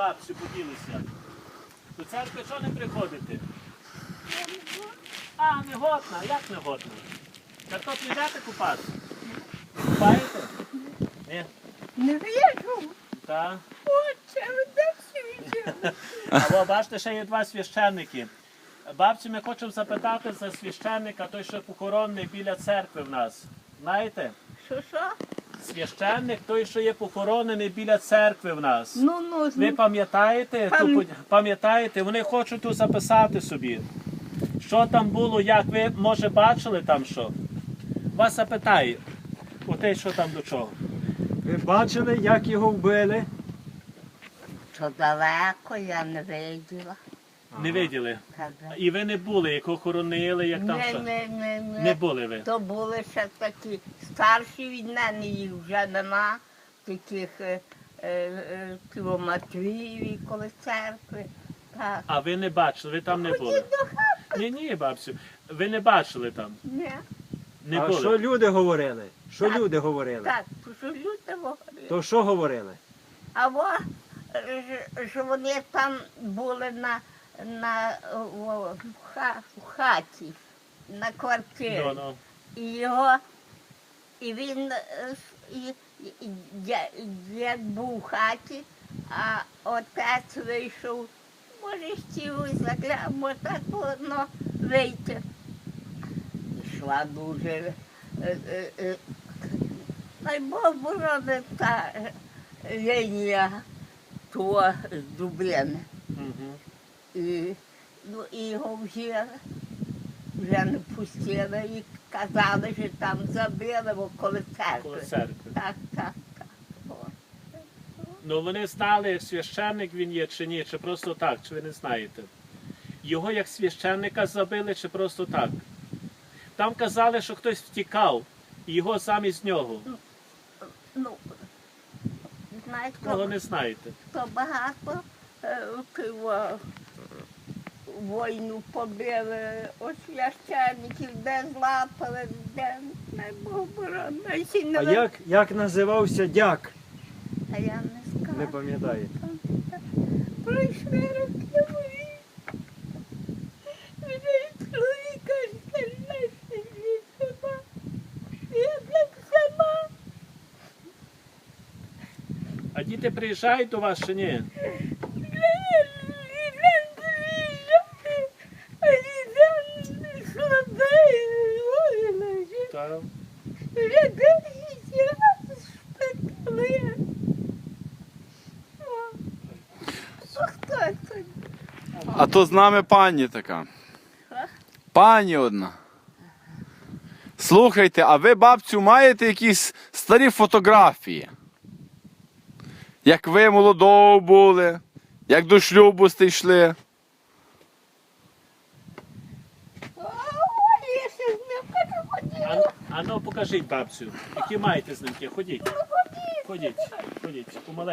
бабцю поділися. До церкви чого не приходите? А, не годна, як не годна? Картоплі йдете купати? Купаєте? Ні. Не вижу. Так. Отче, де світі? А ви бачите, ще є два священники. Бабцю, ми хочемо запитати за священника, той, що похоронений біля церкви в нас. Знаєте? Що, що? Священник той, що є похоронений біля церкви в нас. Ну, ну, Ви пам'ятаєте? Пам- Пам'ятаєте, вони хочуть тут записати собі. Що там було, як ви, може, бачили там що? Вас запитає. Оте, що там до чого. Ви бачили, як його вбили? що далеко я не виділа. Не виділи. І ви не були, як хоронили, як там Не, що. не, не, не. Не були ви. То були ще такі старші від мене, їх вже нема, таких е, е, е, кілометрів коло церкви. Так. А ви не бачили, ви там не були. Ходіть до хати. Ні, ні, бабцю. Ви не бачили там. Ні. Не а були. що люди говорили? Що Так. люди говорили? Так, то що люди говорили. То що говорили? А во, е, ж- що вони там були на, на о, в ха- в хаті, на квартирі. Ну, ну. І його, і він, е, і, і, дя- дід був в хаті, а отець вийшов, може, хотів закля, може так воно вийти. Йшла дуже, е, е, е, дай Бог борони та е, лінія того з Дублини. Мгм. І, ну, і його вже, вже не пустили і казали, що там забили, бо коли церкви. Коло церкви. Так, так. Ну вони знали, як священник він є чи ні, чи просто так, чи ви не знаєте. Його як священника забили, чи просто так. Там казали, що хтось втікав, і його замість нього. Ну, знаєте, Кого не знаєте. то багато е, війну побили, ось священників, де злапали, де не Бог боронить. А як, як називався дяк? А я не скажу. Не пам'ятаєте? Пройшли роки мої. Мене чоловіка сказали, сама. Я так сама. А діти приїжджають до вас чи ні? Так. А то з нами пані така. Пані одна. Слухайте, а ви, бабцю, маєте якісь старі фотографії? Як ви молодого були, як до шлюбу йшли? А, ну покажіть бабцю, які маєте знімки. Ходіть. Ходіть, ходіть, помаленьку.